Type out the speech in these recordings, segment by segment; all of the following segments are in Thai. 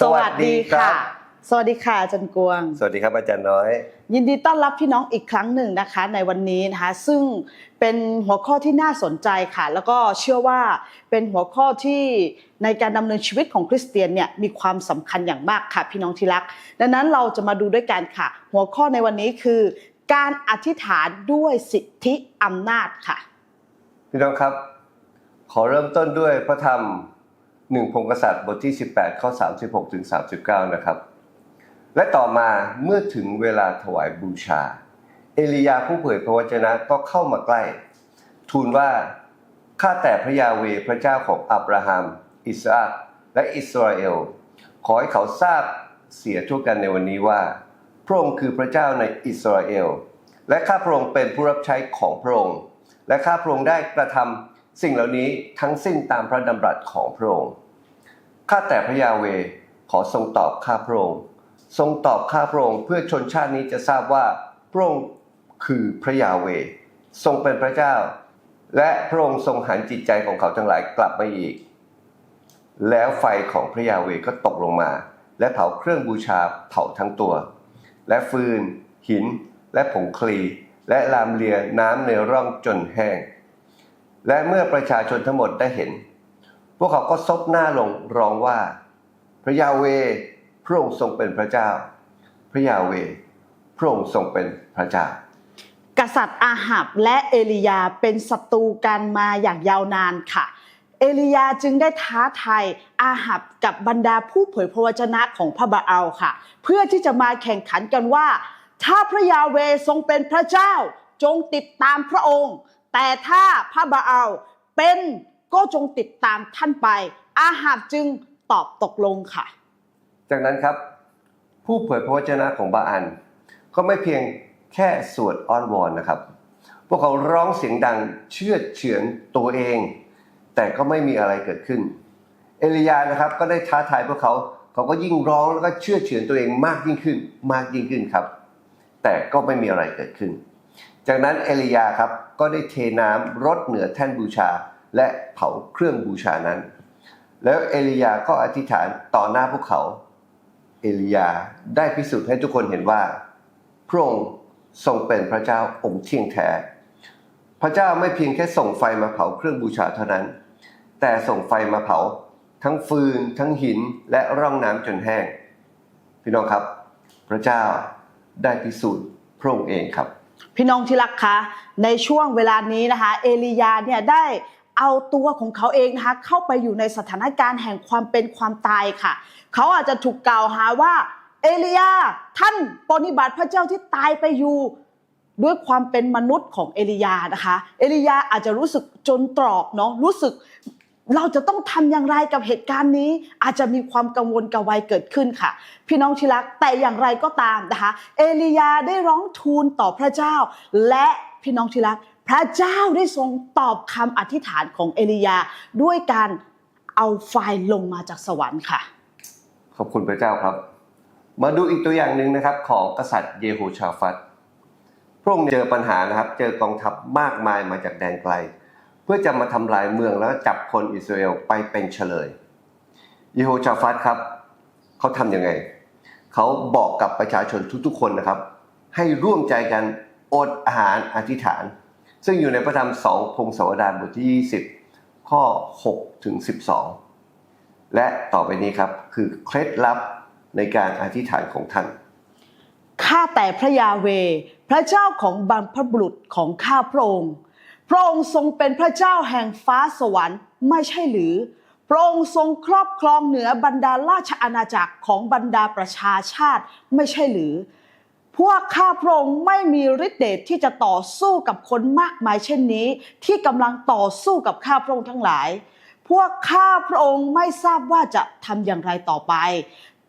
สวัสดีค่ะ สวัสดีครับสวัสดีค่ะอาจันกวง สวัสดีครับอาจารย์น้อย ยินดีต้อนรับพี่น้องอีกครั้งหนึ่งนะคะ ในวันนี้นะคะ ซึ่งเป็นหัวข้อที่น่าสนใจค่ะ แล้วก็เชื่อว่าเป็นหัวข้อที่ในการดำเนินชีวิตของคริสเตียนเนี่ยมีความสำคัญอย่างมากค่ะ พี่น้องที่รัก ดังนั้นเราจะมาดูด้วยกันค่ะ หัวข้อในวันนี้คือ การอธิษฐานด้วยสิทธิอำนาจค่ะ พี่น้องครับ ขอเริ่มต้นด้วยพระธรรม หนึ่งพงกษัตริย์บทที่ 18 ข้อ 36ถึง39 นะครับ และต่อมาเมื่อถึงเวลาถวายบูชา เอลียาผู้เผยพระวจนะก็เข้ามาใกล้ ทูลว่าข้าแต่พระยาเวพระเจ้าของอับราฮัม อิสราและอิสราเอล ขอให้เขาทราบเสียทั่วกันในวันนี้ว่า พระองค์คือพระเจ้าในอิสราเอล และข้าพระองค์เป็นผู้รับใช้ของพระองค์ และข้าพระองค์ได้กระทำ สิ่งเหล่านี้ทั้งสิ้นตามพระดำรัสของพระองค์ ข้าแต่พระยาเวขอทรงตอบข้าพระองค์ ทรงตอบข้าพระองค์เพื่อชนชาตินี้จะทราบว่าพระองค์คือพระยาเว ทรงเป็นพระเจ้า และพระองค์ทรงหันจิตใจของเขาทั้งหลายกลับมาอีก แล้วไฟของพระยาเวก็ตกลงมา และเผาเครื่องบูชาเผาทั้งตัว และฟืน หิน และผงคลี และลามเลียน้ำในร่องจนแห้ง และเมื่อประชาชนทั้งหมดได้เห็น พวกเขาก็ซบหน้าลงร้องว่า พระยาเวพระองค์ทรงเป็นพระเจ้า พระยาเวพระองค์ทรงเป็นพระเจ้า กษัตริย์อาหับและเอลียาเป็นศัตรูกันมาอย่างยาวนานค่ะ เอลียาจึงได้ท้าทายอาหับกับบรรดาผู้เผยพระวจนะของพระบาอัลค่ะ เพื่อที่จะมาแข่งขันกันว่า ถ้าพระยาเวทรงเป็นพระเจ้า จงติดตามพระองค์ แต่ถ้าพระบาอัลเป็นก็จงติดตามท่านไป อาหับจึงตอบตกลงค่ะ จากนั้นครับ ผู้เผยพระวจนะของบาอัน ก็ไม่เพียงแค่สวดอ้อนวอนนะครับ พวกเขาร้องเสียงดังเชื่อเฉือนตัวเอง แต่ก็ไม่มีอะไรเกิดขึ้น เอลียานะครับก็ได้ท้าทายพวกเขาเขาก็ยิ่งร้องแล้วก็เชื่อเฉือนตัวเองมากยิ่งขึ้น มากยิ่งขึ้นครับ แต่ก็ไม่มีอะไรเกิดขึ้น จากนั้นเอลียาครับ ก็ได้เทน้ำรดเหนือแท่นบูชา และเผาเครื่องบูชานั้น แล้วเอลียาก็อธิษฐานต่อหน้าพวกเขา เอลียาได้พิสูจน์ให้ทุกคนเห็นว่า พระองค์ทรงเป็นพระเจ้าองค์เที่ยงแท้ พระเจ้าไม่เพียงแค่ส่งไฟมาเผาเครื่องบูชาเท่านั้น แต่ส่งไฟมาเผาทั้งฟืน ทั้งหินและร่องน้ำจนแห้ง พี่น้องครับ พระเจ้าได้พิสูจน์พระองค์เองครับ พี่น้องที่รักคะในช่วงเวลานี้นะคะ เอลียาเนี่ยได้เอาตัวของเขาเองนะคะเข้าไปอยู่ในสถานการณ์แห่งความเป็นความตายค่ะ เขาอาจจะถูกกล่าวหาว่าเอลียาท่านปฏิบัติพระเจ้าที่ตายไปอยู่ด้วยความเป็นมนุษย์ของเอลียานะคะ เอลียาอาจจะรู้สึกจนตรอกเนาะรู้สึก เราจะต้องทำอย่างไรกับเหตุการณ์นี้ อาจจะมีความกังวลกระวายเกิดขึ้นค่ะ พี่น้องที่รักแต่อย่างไรก็ตามนะคะ เอลียาได้ร้องทูลต่อพระเจ้า และพี่น้องที่รัก พระเจ้าได้ทรงตอบคำอธิษฐานของเอลียาด้วยการเอาไฟลงมาจากสวรรค์ค่ะ ขอบคุณพระเจ้าครับ มาดูอีกตัวอย่างหนึ่งนะครับของกษัตริย์เยโฮชาฟัตพระองค์เจอปัญหานะครับ เจอกองทัพมากมายมาจากแดนไกล เพื่อจะมาทำลายเมืองแล้วจับคนอิสราเอลไปเป็นเฉลยเยโฮชาฟัตครับเขาทำยังไงเขาบอกกับประชาชนทุกๆ คนนะครับ ให้ร่วมใจกันอดอาหารอธิษฐาน ซึ่งอยู่ในพระธรรมสองพงศาวดารบทที่ 20 ข้อ6ถึง12 และต่อไปนี้ครับคือเคล็ดลับในการอธิษฐานของท่านข้าแต่พระยาเว พระเจ้าของบรรพบุรุษของข้าพระองค์ พระองค์ทรงเป็นพระเจ้าแห่งฟ้าสวรรค์ไม่ใช่หรือ พระองค์ทรงครอบครองเหนือบรรดาราชอาณาจักรของบรรดาประชาชาติไม่ใช่หรือ พวกข้าพระองค์ไม่มีฤทธิ์เดชที่จะต่อสู้กับคนมากมายเช่นนี้ ที่กำลังต่อสู้กับข้าพระองค์ทั้งหลาย พวกข้าพระองค์ไม่ทราบว่าจะทำอย่างไรต่อไป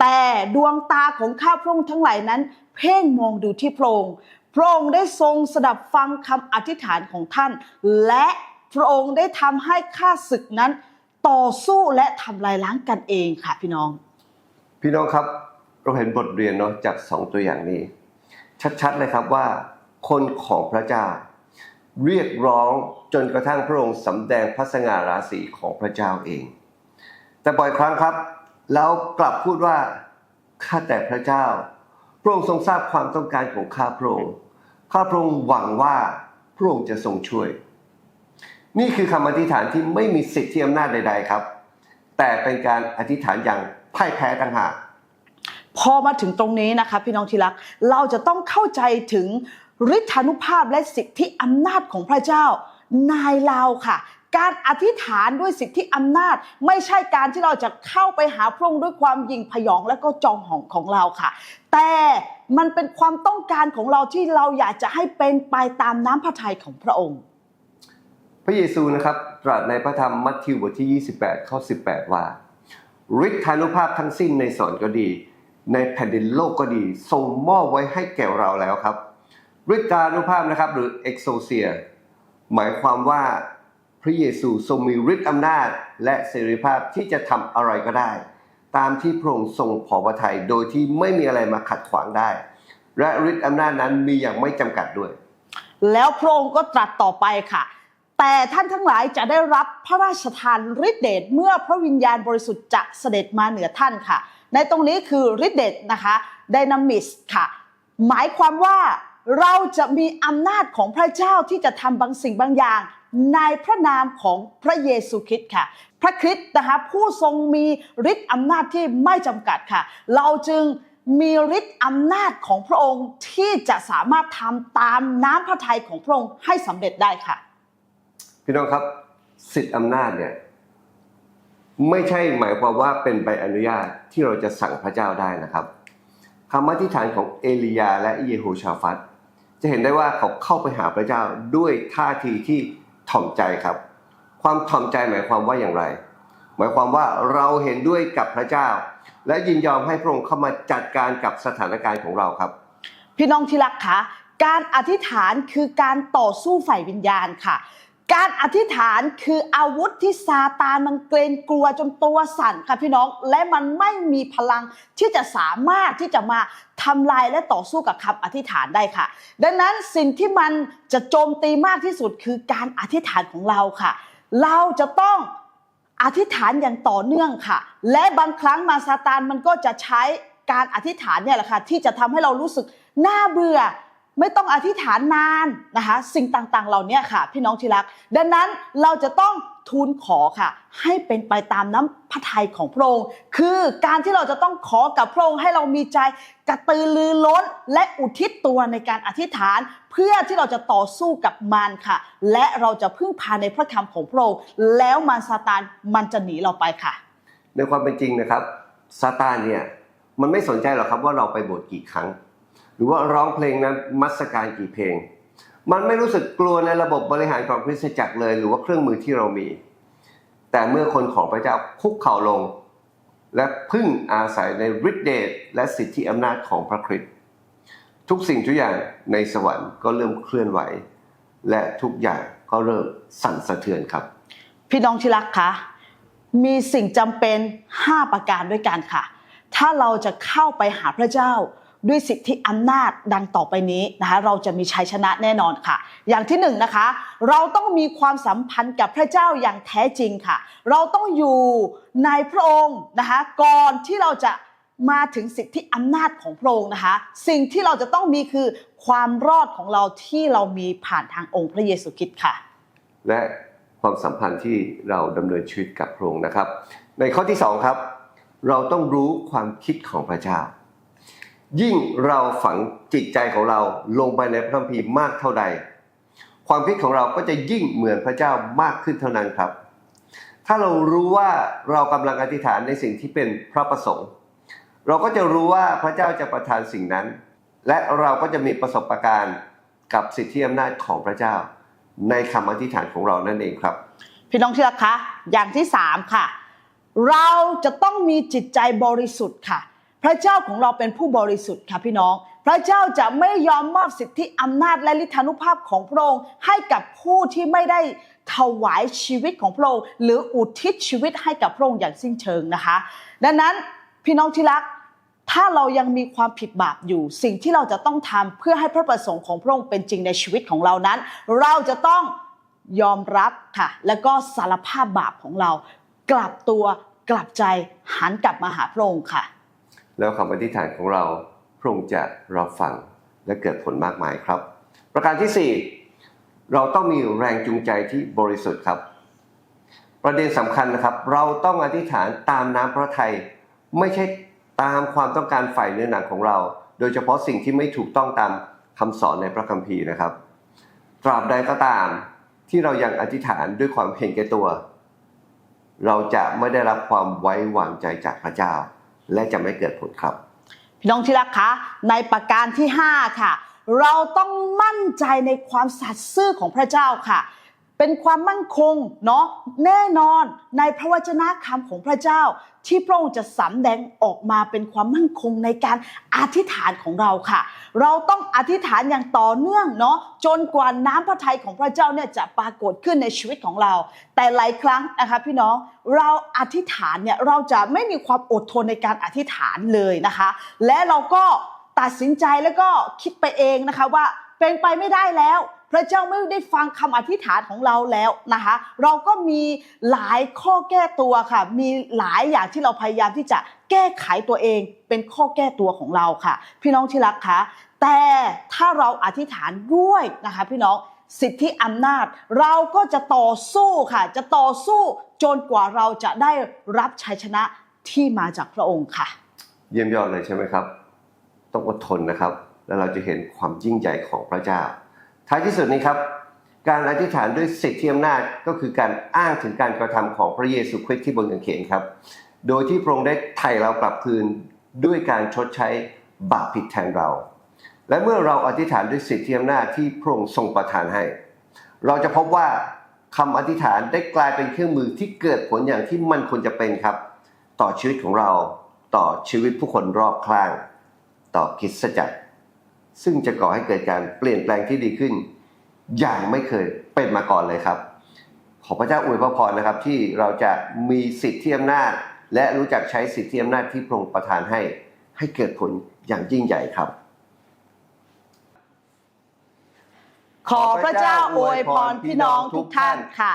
แต่ดวงตาของข้าพระองค์ทั้งหลายนั้น เพ่งมองดูที่พระองค์ พระองค์ได้ทรงสดับฟังคำอธิษฐานของท่าน และพระองค์ได้ทำให้ข้าศึกนั้น ต่อสู้และทำลายล้างกันเองค่ะพี่น้อง พี่น้องครับเราเห็นบทเรียนเนาะจากสองตัวอย่างนี้ ชัดๆเลยครับว่า คนของพระเจ้า เรียกร้องจนกระทั่งพระองค์สำแดงพระสง่าราศีของพระเจ้าเอง แต่บ่อยครั้งครับแล้วกลับพูดว่าข้าแต่พระเจ้า พระองค์ทรงทราบความต้องการของข้าพระองค์ ข้าพระองค์หวังว่าพระองค์จะทรงช่วย นี่คือคำอธิษฐานที่ไม่มีสิทธิอำนาจใด ๆครับ แต่เป็นการอธิษฐานอย่างพ่ายแพ้ต่างหากพอมาถึงตรงนี้นะคะพี่น้องที่รักเราจะต้องเข้าใจถึงฤทธานุภาพและสิทธิอำนาจของพระเจ้านายเราค่ะ การอธิษฐานด้วยสิทธิอำนาจ ไม่ใช่การที่เราจะเข้าไปหาพระองค์ด้วยความยิงพยองและก็จองหองของเราค่ะ แต่มันเป็นความต้องการของเราที่เราอยากจะให้เป็นไปตามน้ำพระทัยของพระองค์ พระเยซูนะครับตรัสในพระธรรมมัทธิวบทที่ 28 ข้อ 18 ว่าฤทธานุภาพทั้งสิ้นในสวรรค์ก็ดี ในแผ่นดินโลกก็ดีทรงมอบไว้ให้แก่เราแล้วครับฤทธานุภาพนะครับหรือเอ็กโซเซียหมายความว่า ระเยซูทรงมีฤทธิ์อำนาจ และเสรีภาพที่จะทำอะไรก็ได้ ตามที่พระองค์ทรงพอพระทัยโดยที่ไม่มีอะไรมาขัดขวางได้ และฤทธิ์อำนาจนั้นมีอย่างไม่จำกัดด้วย แล้วพระองค์ก็ตรัสต่อไปค่ะ แต่ท่านทั้งหลายจะได้รับพระราชทานฤทธิเดชเมื่อพระวิญญาณบริสุทธิ์จะเสด็จมาเหนือท่านค่ะ ในตรงนี้คือฤทธิเดชนะคะดนามิสค่ะ หมายความว่าเราจะมีอำนาจของพระเจ้าที่จะทำบางสิ่งบางอย่าง ในพระนามของพระเยซูคริสต์ค่ะ พระคริสต์นะคะผู้ทรงมีฤทธิ์อำนาจที่ไม่จำกัดค่ะ เราจึงมีฤทธิ์อำนาจของพระองค์ที่จะสามารถทำตามน้ำพระทัยของพระองค์ให้สำเร็จได้ค่ะ พี่น้องครับสิทธิอำนาจเนี่ยไม่ใช่หมายความว่าเป็นใบอนุญาตที่เราจะสั่งพระเจ้าได้นะครับคำอธิษฐานของเอลียาและเยโฮชาฟัตจะเห็นได้ว่าเขาเข้าไปหาพระเจ้าด้วยท่าทีที่ ถ่อมใจครับ ความถ่อมใจหมายความว่าอย่างไร หมายความว่าเราเห็นด้วยกับพระเจ้า และยินยอมให้พระองค์เข้ามาจัดการกับสถานการณ์ของเราครับ พี่น้องที่รักคะการอธิษฐานคือการต่อสู้ฝ่ายวิญญาณค่ะ การอธิษฐานคืออาวุธที่ซาตานมันเกรงกลัวจนตัวสั่นค่ะพี่น้องและมันไม่มีพลังที่จะสามารถที่จะมาทำลายและต่อสู้กับคำอธิษฐานได้ค่ะ ดังนั้นสิ่งที่มันจะโจมตีมากที่สุดคือการอธิษฐานของเราค่ะ เราจะต้องอธิษฐานอย่างต่อเนื่องค่ะ และบางครั้งมาซาตานมันก็จะใช้การอธิษฐานเนี่ยแหละค่ะที่จะทำให้เรารู้สึกน่าเบื่อ ไม่ต้องอธิษฐานนานนะคะ สิ่งต่างๆ เหล่านี้ค่ะ พี่น้องที่รัก ดังนั้นเราจะต้องทูลขอค่ะ ให้เป็นไปตามน้ำพระทัยของพระองค์ คือการที่เราจะต้องขอกับพระองค์ให้เรามีใจกระตือรือร้น และอุทิศตัวในการอธิษฐาน เพื่อที่เราจะต่อสู้กับมารค่ะ และเราจะพึ่งพาในพระคำของพระองค์แล้วมารซาตานมันจะหนีเราไปค่ะ ในความเป็นจริงนะครับซาตานเนี่ยมันไม่สนใจหรอกครับว่าเราไปโบสถ์กี่ครั้ง หรือว่าร้องเพลงนั้นมัสการกี่เพลง มันไม่รู้สึกกลัวในระบบบริหารของคริสตจักรเลย หรือว่าเครื่องมือที่เรามี แต่เมื่อคนของพระเจ้าคุกเข่าลง และพึ่งอาศัยในฤทธิเดชและสิทธิอำนาจของพระคริสต์ทุกสิ่งทุกอย่างในสวรรค์ก็เริ่มเคลื่อนไหว และทุกอย่างก็เริ่มสั่นสะเทือนครับ พี่น้องที่รักคะมีสิ่งจำเป็น 5 ประการด้วยกันค่ะ ถ้าเราจะเข้าไปหาพระเจ้า ด้วยสิทธิอำนาจดังต่อไปนี้นะคะเราจะมีชัยชนะแน่นอนค่ะ อย่างที่หนึ่งนะคะ เราต้องมีความสัมพันธ์กับพระเจ้าอย่างแท้จริงค่ะ เราต้องอยู่ในพระองค์นะคะก่อนที่เราจะมาถึงสิทธิอำนาจของพระองค์นะคะ สิ่งที่เราจะต้องมีคือความรอดของเราที่เรามีผ่านทางองค์พระเยซูคริสต์ค่ะ และความสัมพันธ์ที่เราดำเนินชีวิตกับพระองค์นะครับ ในข้อที่สองครับ เราต้องรู้ความคิดของพระเจ้า ยิ่งเราฝังจิตใจของเราลงไปในพระคัมภีร์มากเท่าใด ความคิดของเราก็จะยิ่งเหมือนพระเจ้ามากขึ้นเท่านั้นครับ ถ้าเรารู้ว่าเรากำลังอธิษฐานในสิ่งที่เป็นพระประสงค์ เราก็จะรู้ว่าพระเจ้าจะประทานสิ่งนั้น และเราก็จะมีประสบการณ์กับสิทธิอำนาจของพระเจ้า ในคำอธิษฐานของเรานั่นเองครับ พี่น้องที่รักคะอย่างที่สามค่ะ เราจะต้องมีจิตใจบริสุทธิ์ค่ะ พระเจ้าของเราเป็นผู้บริสุทธิ์ค่ะพี่น้อง พระเจ้าจะไม่ยอมมอบสิทธิอำนาจและฤทธานุภาพของพระองค์ให้กับผู้ที่ไม่ได้ถวายชีวิตของพระองค์หรืออุทิศชีวิตให้กับพระองค์อย่างสิ้นเชิงนะคะ ดังนั้นพี่น้องที่รักถ้าเรายังมีความผิดบาปอยู่ สิ่งที่เราจะต้องทำเพื่อให้พระประสงค์ของพระองค์เป็นจริงในชีวิตของเรานั้น เราจะต้องยอมรับค่ะ แล้วก็สารภาพบาปของเรา กลับตัวกลับใจหันกลับมาหาพระองค์ค่ะ แล้วคำอธิษฐานของเราพระองค์จะรับฟังและเกิดผลมากมายครับ ประการที่ 4 เราต้องมีแรงจูงใจที่บริสุทธิ์ครับ ประเด็นสำคัญนะครับ เราต้องอธิษฐานตามน้ำพระทัยไม่ใช่ตามความต้องการฝ่ายเนื้อหนังของเรา โดยเฉพาะสิ่งที่ไม่ถูกต้องตามคำสอนในพระคัมภีร์นะครับ ตราบใดก็ตามที่เรายังอธิษฐานด้วยความเห็นแก่ตัว เราจะไม่ได้รับความไว้วางใจจากพระเจ้า และจะไม่เกิดผลครับ พี่น้องที่รักคะในประการที่ 5 ค่ะ เราต้องมั่นใจในความสัตย์ซื่อของพระเจ้าค่ะ เป็นความมั่นคงเนาะแน่นอนในพระวจนะคำของพระเจ้า ที่พระองค์จะสำแดงออกมาเป็นความมั่นคงในการอธิษฐานของเราค่ะ เราต้องอธิษฐานอย่างต่อเนื่องเนาะจนกว่าน้ำพระทัยของพระเจ้าเนี่ยจะปรากฏขึ้นในชีวิตของเรา แต่หลายครั้งนะคะพี่น้องเราอธิษฐานเนี่ยเราจะไม่มีความอดทนในการอธิษฐานเลยนะคะ และเราก็ตัดสินใจแล้วก็คิดไปเองนะคะว่าเป็นไปไม่ได้แล้ว พระเจ้าไม่ได้ฟังคำอธิษฐานของเราแล้วนะคะ เราก็มีหลายข้อแก้ตัวค่ะ มีหลายอย่างที่เราพยายามที่จะแก้ไขตัวเองเป็นข้อแก้ตัวของเราค่ะ พี่น้องที่รักคะแต่ถ้าเราอธิษฐานด้วยนะคะ พี่น้องสิทธิอำนาจ เราก็จะต่อสู้ค่ะ จะต่อสู้จนกว่าเราจะได้รับชัยชนะที่มาจากพระองค์ค่ะ เยี่ยมยอดเลยใช่ไหมครับ ต้องอดทนนะครับ แล้วเราจะเห็นความยิ่งใหญ่ของพระเจ้า ท้ายที่สุดนี้ครับการอธิษฐานด้วยสิทธิอำนาจก็คือการอ้างถึงการกระทำของพระเยซูคริสต์ที่บนกางเขนครับ โดยที่พระองค์ได้ไถ่เรากลับคืนด้วยการชดใช้บาปผิดแทนเรา และเมื่อเราอธิษฐานด้วยสิทธิอำนาจที่พระองค์ทรงประทานให้ เราจะพบว่าคำอธิษฐานได้กลายเป็นเครื่องมือที่เกิดผลอย่างที่มันควรจะเป็นครับ ต่อชีวิตของเราต่อชีวิตผู้คนรอบข้าง ต่อคิดสตจักร ซึ่งจะก่อให้เกิดการเปลี่ยนแปลงที่ดีขึ้น อย่างไม่เคยเป็นมาก่อนเลยครับ ขอพระเจ้าอวยพระพรนะครับที่เราจะมีสิทธิอำนาจ และรู้จักใช้สิทธิอำนาจที่พระองค์ประทานให้ให้เกิดผลอย่างยิ่งใหญ่ครับ ขอพระเจ้าอวยพรพี่น้องทุกท่านค่ะ